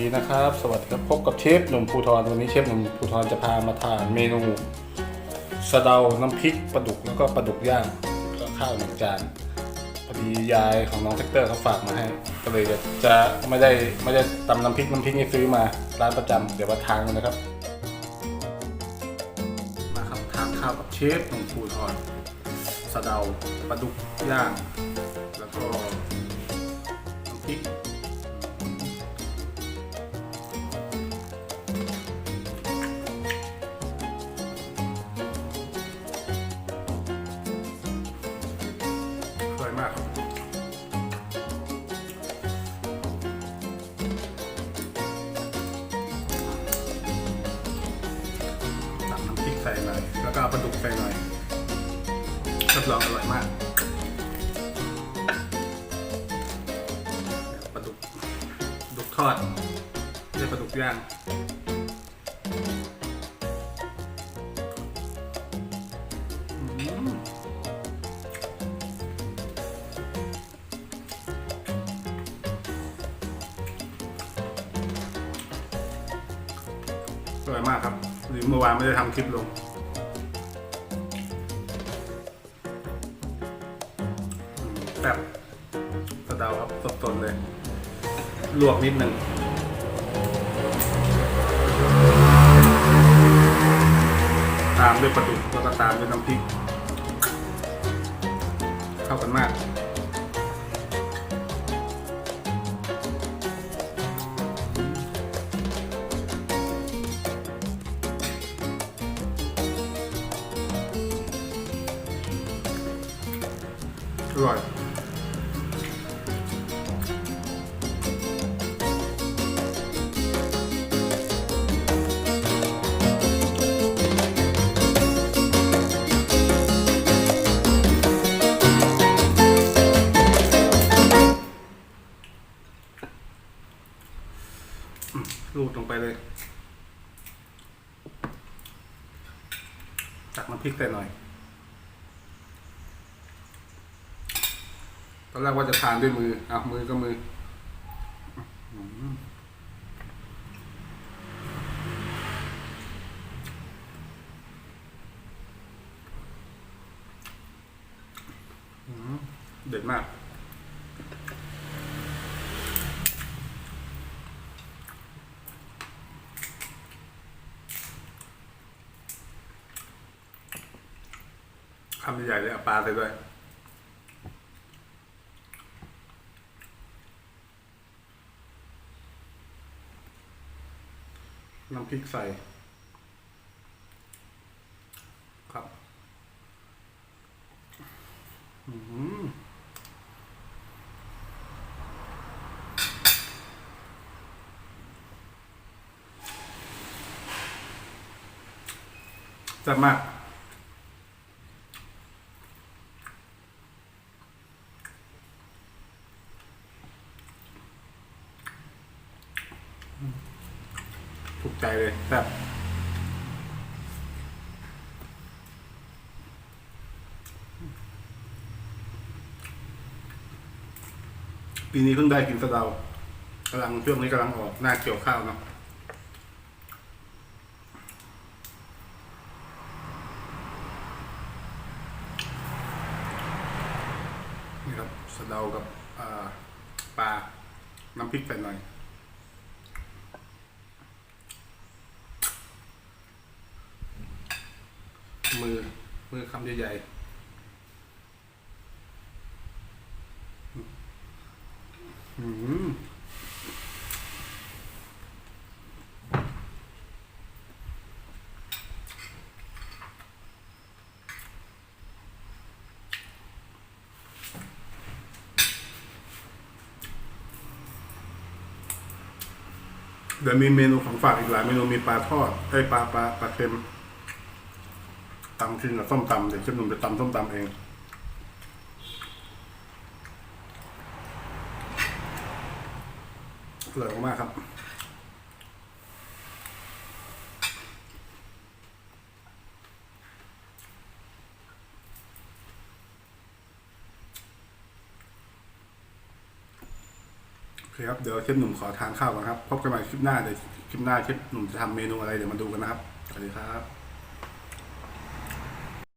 ดีนะครับ สวัสดีครับพบกับเชฟหนุ่มภูทรวันนี้เชฟหนุ่มภูทรจะพามาทานเมนูสะเดาน้ำพริกปลาดุกแล้วก็ปลาดุกย่างก็ข้าวหนึ่งจานพอดียายของน้องแท็กเตอร์เขาฝากมาให้ ก็เลยจะจะไม่ได้ไม่ได้ตำน้ำพริกน้ำพริกนี่ซื้อมาร้านประจำเดี๋ยวมาทานกันนะครับมาครับทานข้าวกับเชฟหนุ่มภูทรสะเดาปลาดุกย่าง แล้วก็น้ำพริก ใส่หน่อยแล้วก็ปลาดุกใส่หน่อยรับรองอร่อยมากปลาดุกดุกทอดไม่ใช่ปลาดุกย่างอืมสวยมากครับ หรือเมื่อวานไม่ได้ทำคลิปลง แบบสะเดาครับสดๆเลย ลวกนิดหนึ่งตามด้วยปลาดุกแล้วก็ตามด้วยน้ำพริก เข้ากันมาก ร่อยรูดลงไปเลย ตักน้ำพริกใส่หน่อย ตอนแรกว่าจะทานด้วยมืออะมือก็มือเด็ดมากคำใหญ่เลยเอาปลาใส่ด้วย น้ำพริกใส่ ครับอืมแซ่บมากอืม ถูกใจเลยแซ่บปีนี้เพิ่งได้กินสะเดากำลังช่วงนี้กำลังออกหน้าเกี่ยวข้าวเนาะนี่ครับสะเดากับปลาน้ำพริกใส่หน่อย มือ มือคำใหญ่ๆอืมเดี๋ยวมีเมนูของฝากอีกหลายเมนูมีปลาทอดไอ้ปลาปลาปลาเค็ม ตำชิ้นกับส้มตำเดี๋ยวเชฟหนุ่มจะตำส้มตำเองอร่อยมากครับโอเคครับเดี๋ยวเชฟหนุ่มขอทานข้าวก่อนครับ พบกันใหม่คลิปหน้าเดี๋ยวคลิปหน้าเชฟหนุ่มจะทำเมนูอะไรเดี๋ยวมาดูกันนะครับ สวัสดีครับ